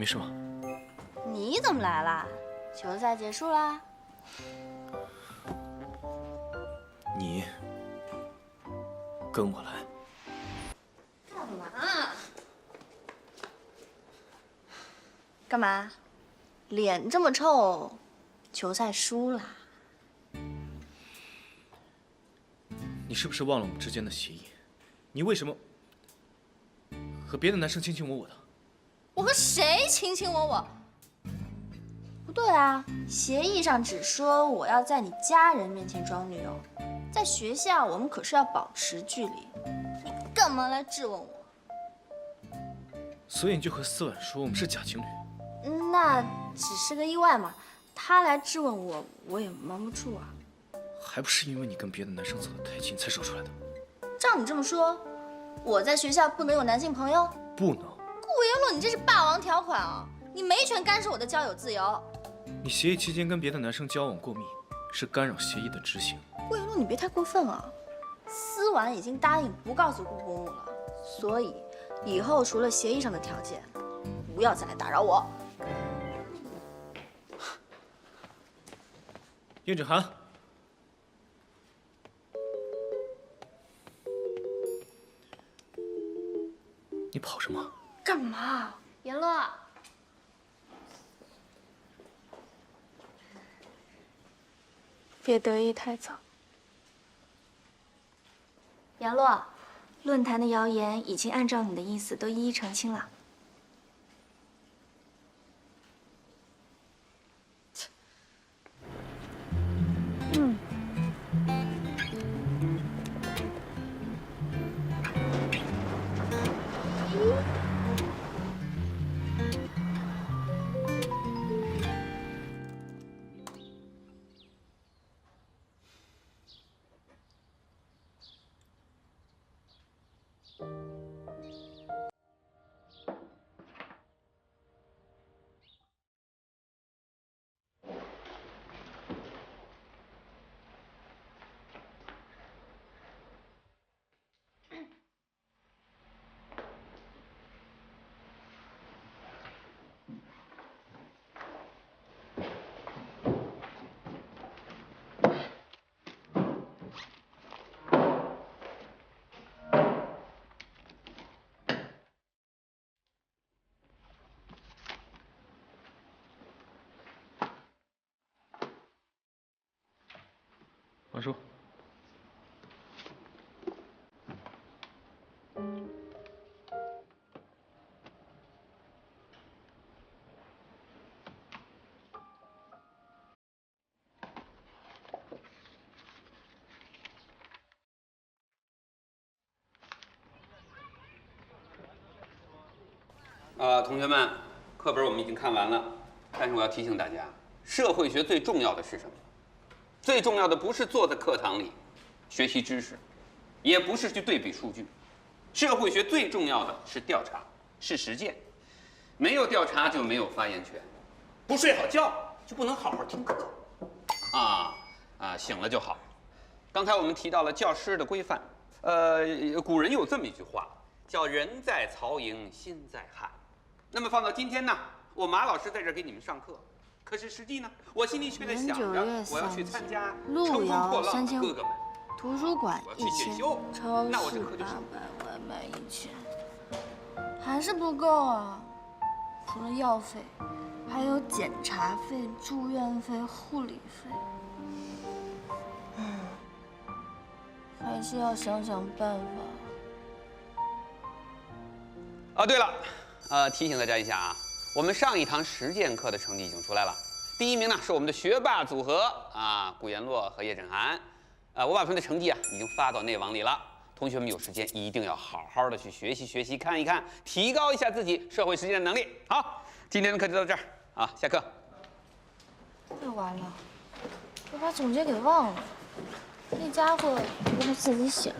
你没事吧？你怎么来了？球赛结束啦？你跟我来。干嘛？干嘛？脸这么臭，球赛输了？你是不是忘了我们之间的协议？你为什么和别的男生卿卿我我的？我和谁卿卿我我？不对啊，协议上只说我要在你家人面前装女友，在学校我们可是要保持距离。你干嘛来质问我？所以你就和思婉说我们是假情侣。那只是个意外嘛，他来质问我，我也瞒不住啊。还不是因为你跟别的男生走得太近才说出来的。照你这么说，我在学校不能有男性朋友？不能。顾言洛，你这是霸王条款啊！你没权干涉我的交友自由。你协议期间跟别的男生交往过密，是干扰协议的执行。顾言洛，你别太过分啊！思婉已经答应不告诉顾公母了，所以以后除了协议上的条件，不要再来打扰我。叶芷涵，你跑什么？干嘛？言洛，别得意太早。言洛，论坛的谣言已经按照你的意思都一一澄清了。王叔，啊，同学们，课本我们已经看完了，但是我要提醒大家，社会学最重要的是什么？最重要的不是坐在课堂里学习知识，也不是去对比数据，社会学最重要的是调查，是实践。没有调查就没有发言权，不睡好觉就不能好好听课。啊啊，醒了就好。刚才我们提到了教师的规范，呃，古人有这么一句话，叫“人在曹营心在汉”。那么放到今天呢，我马老师在这给你们上课，可是实际呢，我心里却在想着我要去参加乘风破浪的哥哥们。图书馆我要去一千，超那我这市课就少八百，外卖一千，还是不够啊！除了药费，还有检查费、住院费、护理费，嗯，还是要想想办法。啊，对了，呃，提醒大家一下啊，我们上一堂实践课的成绩已经出来了，第一名呢是我们的学霸组合啊，顾言洛和叶振涵，呃，我把他们的成绩啊已经发到内网里了，同学们有时间一定要好好的去学习学习，看一看，提高一下自己社会实践的能力。好，今天的课就到这儿啊，下课。太完了，我把总结给忘了，那家伙不会自己写了。